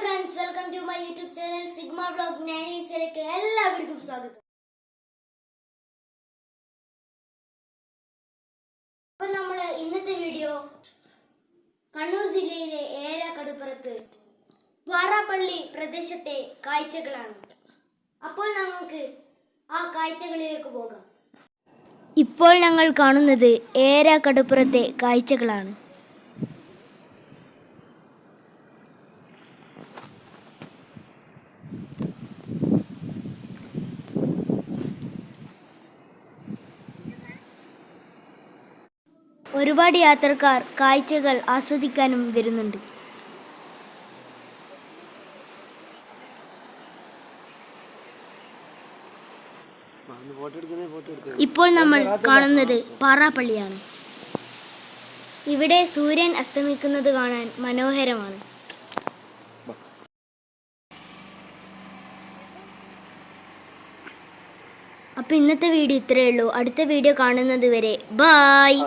Friends welcome to my YouTube channel sigma blog നയൻസിലേക്ക് എല്ലാവർക്കും സ്വാഗതം. അപ്പൊ നമ്മൾ ഇന്നത്തെ വീഡിയോ കണ്ണൂർ ജില്ലയിലെ ഏര കടുപ്പുറത്ത് വാറാപ്പള്ളി പ്രദേശത്തെ കാഴ്ചകളാണ്. അപ്പോൾ നമുക്ക് ആ കാഴ്ചകളിലേക്ക് പോകാം. ഇപ്പോൾ ഞങ്ങൾ കാണുന്നത് ഏര കടുപ്പുറത്തെ കാഴ്ചകളാണ്. ഒരുപാട് യാത്രക്കാർ കാഴ്ചകൾ ആസ്വദിക്കാനും വരുന്നുണ്ട്. ഇപ്പോൾ നമ്മൾ കാണുന്നത് പാറാപ്പള്ളിയാണ്. ഇവിടെ സൂര്യൻ അസ്തമിക്കുന്നത് കാണാൻ മനോഹരമാണ്. അപ്പോൾ ഇന്നത്തെ വീഡിയോ ഇത്രയേ ഉള്ളൂ. അടുത്ത വീഡിയോ കാണുന്നത് വരെ ബായ്